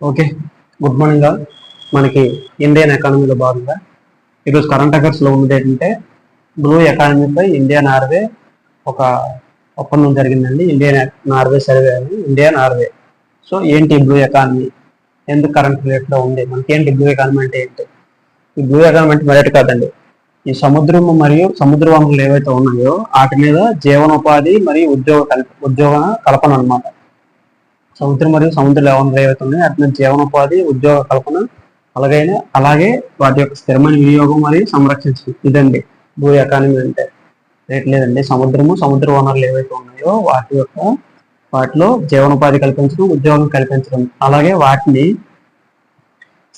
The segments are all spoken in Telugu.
Okay good morning all. మనకి ఇండియన్ ఎకానమీలో భాగంగా ఈరోజు కరెంట్ అఫైర్స్లో ఉన్నది ఏంటంటే బ్లూ ఎకానమీపై ఇండియా నార్వే ఒక ఒప్పందం జరిగిందండి. ఇండియన్ నార్వే సర్వే అని ఇండియా నార్వే సో ఏంటి బ్లూ ఎకానమీ? ఎందుకు కరెంట్ రేట్లో ఉంది? మనకి ఏంటి బ్లూ ఎకానమీ అంటే ఏంటి? ఈ బ్లూ ఎకానమీ అంటే మరొకటి కాదండి. ఈ సముద్రం మరియు సముద్ర వనరులు ఏవైతే ఉన్నాయో వాటి మీద జీవనోపాధి మరియు ఉద్యోగ కల్ప ఉద్యోగ కల్పన అనమాట సముద్రం మరియు సముద్ర లవణాలు ఏవైతే ఉన్నాయో వాటి జీవనోపాధి ఉద్యోగ కల్పన అలాగే అలాగే వాటి యొక్క స్థిరమైన వినియోగం మరియు సంరక్షించడం ఇదండి. భూ ఎకానమీ అంటే రేట్ లేదండి. సముద్రము సముద్ర వనరులు ఏవైతే ఉన్నాయో వాటి యొక్క వాటిలో జీవనోపాధి కల్పించడం ఉద్యోగం కల్పించడం అలాగే వాటిని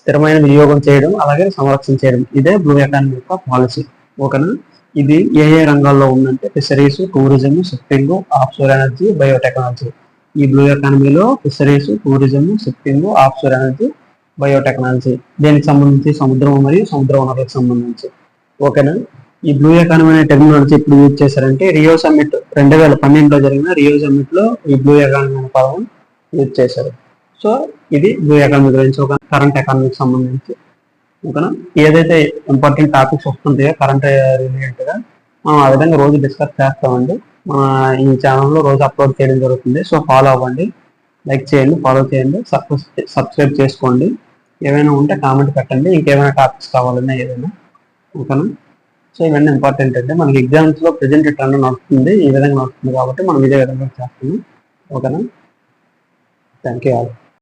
స్థిరమైన వినియోగం చేయడం అలాగే సంరక్షణ చేయడం. ఇదే బ్లూ ఎకానమీ యొక్క పాలసీ. ఓకేనా? ఇది ఏ ఏ రంగాల్లో ఉందంటే fisheries tourism shipping offshore energy biotechnology. ఈ బ్లూ ఎకానమీలో fisheries tourism shipping offshore energy biotechnology దీనికి సంబంధించి సముద్రం మరియు సముద్ర వనరులకు సంబంధించి. ఓకేనా? ఈ బ్లూ ఎకానమీ అనే టెక్నాలజీ ఇప్పుడు యూజ్ చేశారంటే రియో సమ్మిట్ రెండు వేల పన్నెండులో జరిగిన రియో సమ్మిట్లో ఈ బ్లూ ఎకానమీ అనే పదం యూజ్ చేశారు. సో ఇది బ్లూ ఎకానమీ గురించి ఒక కరెంట్ ఎకానమీకి సంబంధించి. ఓకేనా? ఏదైతే ఇంపార్టెంట్ టాపిక్స్ వస్తుంటాయో కరెంట్ రిలేటెడ్గా మనం ఆ విధంగా రోజు డిస్కస్ చేస్తామండి. ఈ ఛానల్లో రోజు అప్లోడ్ చేయడం జరుగుతుంది. సో ఫాలో అవ్వండి. లైక్ చేయండి ఫాలో చేయండి. సబ్స్క్రైబ్ చేసుకోండి. ఏమైనా ఉంటే కామెంట్ పెట్టండి. ఇంకేమైనా టాపిక్స్ కావాలన్నా ఏదైనా. ఓకేనా సో ఇవన్నీ ఇంపార్టెంట్ అంటే మనకి ఎగ్జామ్స్లో ప్రజెంట్ ప్రెజెంట్ ట్రెండ్ నడుస్తుంది. ఈ విధంగా నడుస్తుంది కాబట్టి మనం ఇదే విధంగా చేస్తున్నాం. ఓకేనా థ్యాంక్ యూ ఆల్